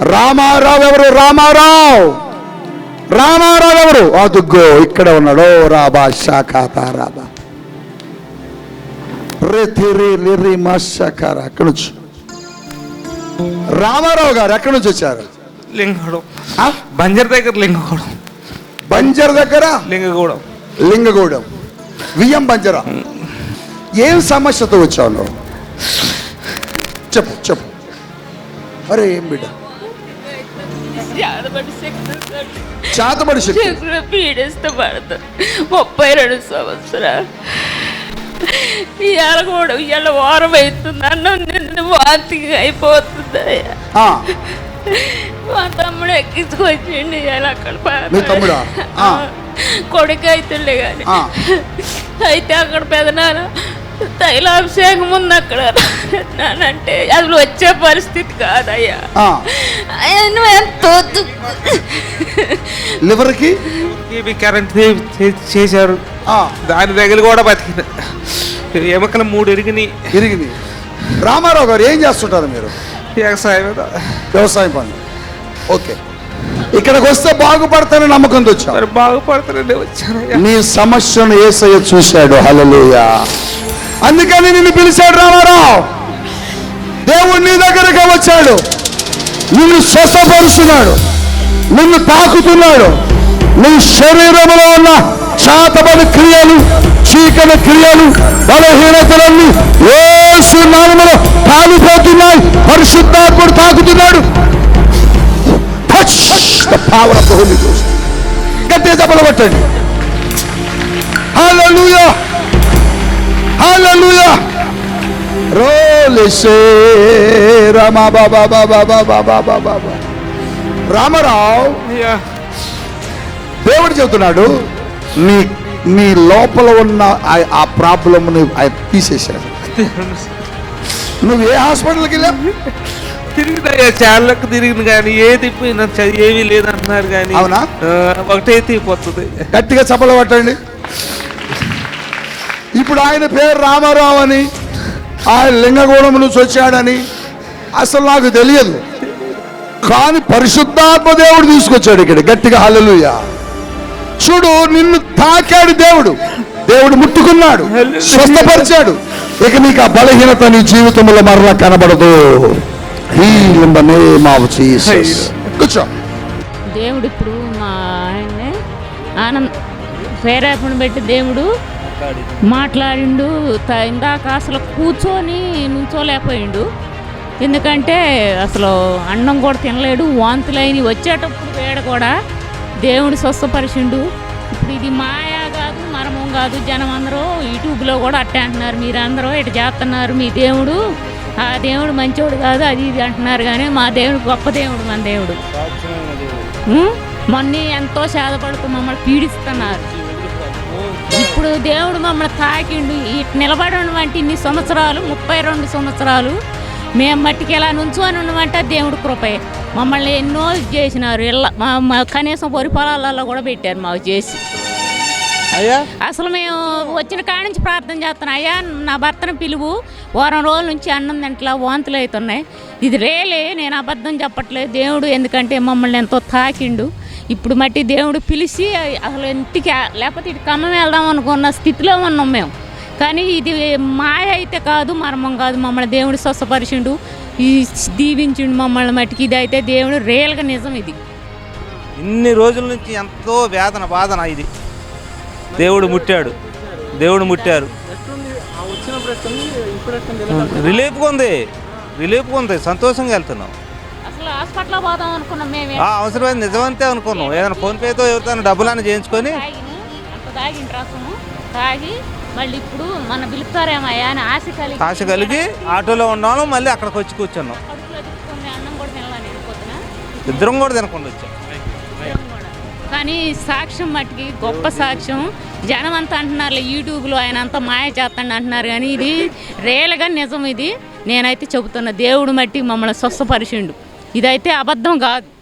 రామారావు ఎవరు? రామారావు! రామారావు ఎవరు? అదుగో ఇక్కడ ఉన్నాడు. రాబా శాఖాత రాబా అక్కడి నుంచి. రామారావు గారు ఎక్కడి నుంచి వచ్చారు? లింగగూడెం? బంజర్ దగ్గర లింగగూడెం. బంజర్ దగ్గర? లింగగూడెం. లింగగూడెం. వియ్యం బంజరా? ఏం సమస్యతో వచ్చావు నువ్వు? చెప్పు చెప్పు. అరే ఏం బిడ్డ? చేతబడి శక్తి శక్తిలో పీడిస్తూ పడుతుంది ముప్పై రెండు సంవత్సరాలు. ఇవాళ కూడా ఇవాళ వారం అవుతుంది. అన్నం నిన్ను వాంతిగా అయిపోతుంది మా తమ్ముడు ఎక్కించుకొచ్చిండి ఇవాళ అక్కడ. కొడుకు అవుతుండే కానీ. అయితే అక్కడ పెదనాన్న తైలాభిషేకం ఉంది అక్కడ. అంటే అసలు వచ్చే పరిస్థితి కాదయ్యా. ఎంతో లివర్కి ఇవి కరెంట్ చేశారు. ఆ, దాని దగ్గర కూడా బతికిన. ఎముకలు మూడు ఎరిగిని ఇరిగింది రామారావు గారు ఏం చేస్తుంటారు మీరు? వ్యవసాయం వ్యవసాయం పనులు ఓకే. ఇక్కడికి వస్తే బాగుపడతానని నమ్మకంతో వచ్చావు. మరి బాగుపడుతుండే వచ్చాను నీ సమస్యను ఏసయ్య చూశాడు. హల్లెలూయా అందుకని నిన్ను పిలిచాడు రామారావు. దేవుడు నీ దగ్గరగా వచ్చాడు. నిన్ను స్వస్థపరుస్తున్నాడు. నిన్ను తాకుతున్నాడు. నీ శరీరంలో ఉన్న శాతబడి క్రియలు చీకటి క్రియలు బలహీనతలన్నీ ఏసు నామములో కాలిపోతున్నాయి. పరిశుద్ధాత్ముడు తాకుతున్నాడు. Touch the power of the holy ghost గట్టిగా చెప్పలు పట్టండి హల్లెలూయా రోలిసే రామా బాబా బాబా బాబా బాబా బాబా రామారావు దేవుడు చెబుతున్నాడు నీ నీ లోపల ఉన్న ఆ- ప్రాబ్లమ్ని ఆయన తీసేశాడు. నువ్వు ఏ హాస్పిటల్కి వెళ్ళావు? తిరిగినయ్యా చాళ్ళకు తిరిగింది కానీ ఏది ఏమీ లేదంటున్నారు కానీ అవునా? ఒకటే తీపోతుంది గట్టిగా చప్పలు పట్టండి ఇప్పుడు ఆయన పేరు రామారావు అని ఆయన లింగగూడెం నుంచి వచ్చాడని అసలు నాకు తెలియదు. కానీ పరిశుద్ధాత్మ దేవుడు తీసుకొచ్చాడు ఇక్కడ. గట్టిగా హల్లెలూయా. చూడు నిన్ను తాకాడు దేవుడు. దేవుడు ముట్టుకున్నాడు స్వస్థపరిచాడు. ఇక నీకు ఆ బలహీనత నీ జీవితంలో మరలా కనబడదు. కూర్చో. దేవుడు ఇప్పుడు మా ఆయన్నే ఆనంద్ ప్రేరేపణ పెట్టి దేవుడు మాట్లాడిండు. ఇందాక అసలు కూర్చొని నుంచోలేకపోయిండు. ఎందుకంటే అసలు అన్నం కూడా తినలేడు. వాంతులైన వచ్చేటప్పుడు వేడ కూడా దేవుడు స్వస్థపరిచిండు. ఇప్పుడు ఇది మాయా కాదు మరమం కాదు. జనం అందరూ యూట్యూబ్లో కూడా అట్టే అంటున్నారు. మీరు అందరూ ఇటు చేస్తున్నారు. మీ దేవుడు ఆ దేవుడు మంచోడు కాదు అది ఇది అంటున్నారు. కానీ మా దేవుడు గొప్ప దేవుడు మన దేవుడు? మొన్న ఎంతో సేదపడుతూ మమ్మల్ని పీడిస్తున్నారు. ఇప్పుడు దేవుడు మమ్మల్ని తాకిండు. ఇటు నిలబడి ఉండమంటే ఇన్ని సంవత్సరాలు ముప్పై రెండు సంవత్సరాలు మేము మట్టికి ఎలా నుంచొని ఉండమంటే దేవుడు కృపే. మమ్మల్ని ఎన్నో చేసినారు. మా కనీసం వరి పొలాలలో కూడా పెట్టారు మాకు చేసి. అయ్యా. అసలు మేము వచ్చిన కాడ నుంచి ప్రార్థన చేస్తున్నాం. అయ్యా నా భర్తను పిలువు. వారం రోజుల నుంచి అన్నం తింటలా వాంతులు అవుతున్నాయి. ఇది రేలే నేను అబద్ధం చెప్పట్లేదు. దేవుడు ఎందుకంటే మమ్మల్ని ఎంతో తాకిండు. ఇప్పుడు మట్టి దేవుడు పిలిచి అసలు ఇంటికి లేకపోతే ఇటు ఖమ్మం వెళ్దాం అనుకున్న స్థితిలో ఉన్నాం మేము. కానీ ఇది మాయ అయితే కాదు మర్మం కాదు. మమ్మల్ని దేవుడు స్వస్థపరిచిండు. ఈ దీవించిండు మమ్మల్ని మట్టికి. ఇది అయితే దేవుడు రియల్గా నిజం ఇది. ఇన్ని రోజుల నుంచి ఎంతో వేదన బాధన ఇది. దేవుడు ముట్టాడు. దేవుడు ముట్టారు. రిలీఫ్గా ఉంది. రిలీఫ్గా ఉంది. సంతోషంగా వెళ్తున్నాం. అసలు హాస్పిటల్ పోదాం అనుకున్నాం మేము. నిజమంతే అనుకున్నాం. ఏదైనా ఫోన్పేతో ఎవరితో డబ్బులని చేయించుకొని తాగిన అంత తాగిన రసము తాగి మళ్ళీ ఇప్పుడు మన పిలుస్తారేమయ్యా అని ఆశ కలిగి ఆశ కలిగి ఆటోలో ఉన్నాము మళ్ళీ అక్కడికి వచ్చి కూర్చున్నాం. కడుపులో తిప్పుకొని అన్నం కూడా ఇద్దరం కూడా తినకుండా వచ్చాం. కానీ సాక్ష్యం మట్టుకి గొప్ప సాక్ష్యం. జనం అంతా అంటున్నారు యూట్యూబ్లో ఆయన అంతా మాయ చేస్తాడు అంటున్నారు కానీ ఇది రియల్గా నిజం ఇది. నేనైతే చెబుతున్నా దేవుడు మట్టి మమ్మల్ని స్వస్థపరిచిండు. ఇదైతే అబద్ధం కాదు.